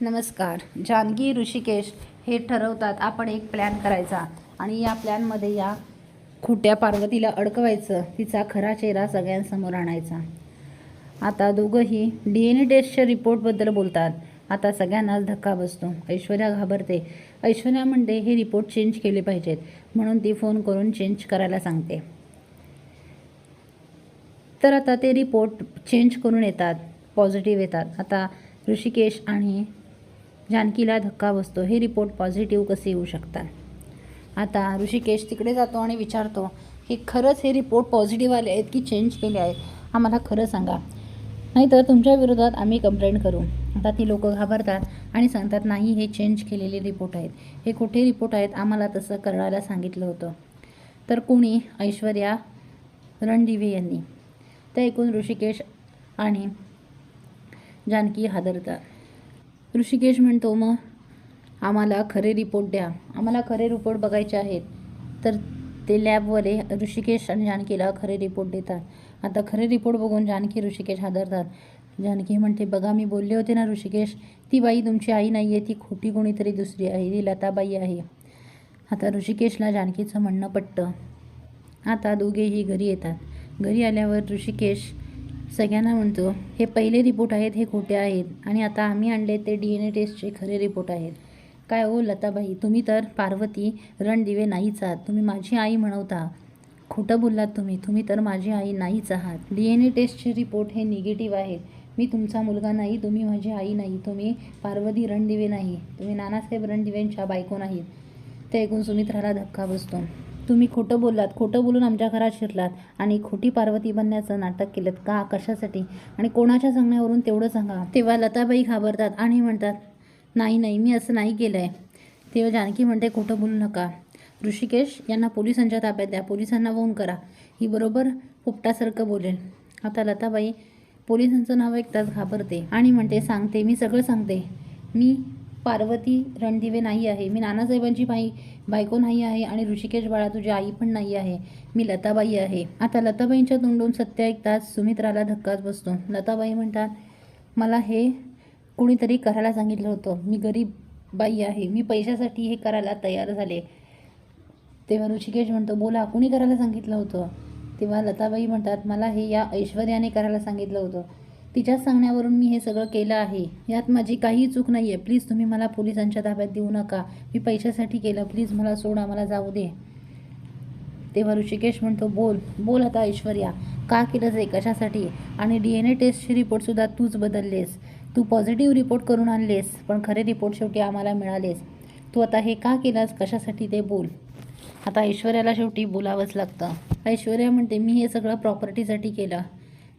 नमस्कार. जानकी ऋषिकेश हे ठरवतात आपण एक प्लॅन करायचा आणि या प्लॅनमध्ये या खोट्या पार्वतीला अडकवायचं तिचा खरा चेहरा सगळ्यांसमोर आणायचा. आता दोघंही डी एन ए टेस्टच्या रिपोर्टबद्दल बोलतात. आता सगळ्यांनाच धक्का बसतो. ऐश्वर्या घाबरते. ऐश्वर्या म्हणते हे रिपोर्ट चेंज केले पाहिजेत. म्हणून ती फोन करून चेंज करायला सांगते. तर आता ते रिपोर्ट चेंज करून येतात. पॉझिटिव्ह येतात. आता ऋषिकेश आणि जानकीला धक्का बसतो. हे रिपोर्ट पॉझिटिव्ह कसे येऊ शकतात? आता ऋषिकेश तिकडे जातो आणि विचारतो की खरंच हे रिपोर्ट पॉझिटिव्ह आले आहेत की चेंज केले आहेत? आम्हाला खरं सांगा. नाहीतर तुमच्या विरोधात आम्ही कंप्लेंट करू. आता ती लोकं घाबरतात आणि सांगतात नाही हे चेंज केलेले रिपोर्ट आहेत. हे कुठे रिपोर्ट आहेत. आम्हाला तसं करायला सांगितलं होतं. तर कोणी? ऐश्वर्या रणदिवे यांनी. ते ऐकून ऋषिकेश आणि जानकी हादरतात. ऋषिकेश म्हणतो मग आम्हाला खरे रिपोर्ट द्या. आम्हाला खरे रिपोर्ट बघायचे आहेत. तर ते लॅबवाले ऋषिकेश आणि जानकीला खरे रिपोर्ट देतात. आता खरे रिपोर्ट बघून जानकी ऋषिकेश हादरतात. जानकी म्हणते बघा मी बोलले होते ना ऋषिकेश ती बाई तुमची आई नाही आहे ती खोटी कोणीतरी दुसरी आहे ती लताबाई आहे. आता ऋषिकेशला जानकीचं म्हणणं पटतं. आता दोघेही घरी येतात. घरी आल्यावर ऋषिकेश सगळ्यांना म्हणतो हे पहिले रिपोर्ट आहेत हे खोटे आहेत आणि आता आम्ही आणले ते डी एन ए टेस्टचे खरे रिपोर्ट आहेत. काय ओ लताबाई तुम्ही तर पार्वती रणदिवे नाहीच आहात. तुम्ही माझी आई म्हणवता. खोटं बोललात तुम्ही. तुम्ही तर माझी आई नाहीच आहात. डी एन ए टेस्टचे रिपोर्ट हे निगेटिव्ह आहेत. मी तुमचा मुलगा नाही तुम्ही माझी आई नाही तुम्ही पार्वती रणदिवे नाही. तुम्ही नानासाहेब रणदिवेंच्या बायको नाहीत. ते ऐकून सुमित्राला धक्का बसतो. तुम्ही खोटं बोललात खोटं बोलून आमच्या घरात शिरलात आणि खोटी पार्वती बनण्याचं नाटक केलं का कशासाठी? आणि कोणाच्या सांगण्यावरून तेवढं सांगा. तेव्हा लताबाई घाबरतात आणि म्हणतात नाही नाही मी असं नाही केलं आहे तेव्हा जानकी म्हणते खोटं बोलू नका. ऋषिकेश यांना पोलिसांच्या ताब्यात द्या. पोलिसांना फोन करा. ही बरोबर पोपटासारखं बोलेल. आता लताबाई पोलिसांचं नाव ऐकताच घाबरते आणि म्हणते सांगते मी सगळं सांगते. मी पार्वती रणदिवे नाही आहे. मी नानासाहेबांची बाई बायको नाही आहे आणि ऋषिकेश बाळा तुझी आई पण नाही आहे. मी लताबाई आहे. आता लताबाईंच्या तोंडून सत्य ऐकताच सुमित्राला धक्काच बसतो. लताबाई म्हणतात मला हे कुणीतरी करायला सांगितलं होतं. मी गरीब बाई आहे. मी पैशासाठी हे करायला तयार झाले. तेव्हा ऋषिकेश म्हणतो बोला कुणी करायला सांगितलं होतं? तेव्हा लताबाई म्हणतात मला हे या ऐश्वर्याने करायला सांगितलं होतं. तिच्याच सांगण्यावरून मी हे सगळं केलं आहे. यात माझी काही चूक नाही आहे प्लीज तुम्ही मला पोलिसांच्या ताब्यात देऊ नका. मी पैशासाठी केलं. प्लीज मला सोडा. मला जाऊ दे. तेव्हा ऋषिकेश म्हणतो बोल. बोल आता ऐश्वर्या. का केलंस हे? कशासाठी? आणि डी एन ए टेस्टची रिपोर्टसुद्धा तूच बदललेस. तू पॉझिटिव्ह रिपोर्ट करून आणलेस पण खरे रिपोर्ट शेवटी आम्हाला मिळालेस. तू आता हे का केलास? कशासाठी ते बोल. आता ऐश्वर्याला शेवटी बोलावंच लागतं. ऐश्वर्या म्हणते मी हे सगळं प्रॉपर्टीसाठी केलं.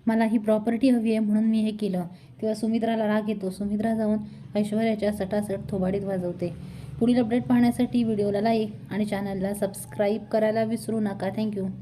मला ही प्रॉपर्टी हवी आहे म्हणून मी हे केलं. तेव्हा सुमित्राला राग येतो. सुमित्रा जाऊन ऐश्वर्याच्या सटासट थोबाडीत वाजवते. पुढील अपडेट पाहण्यासाठी व्हिडिओला लाईक आणि चॅनलला सबस्क्राईब करायला विसरू नका. थँक्यू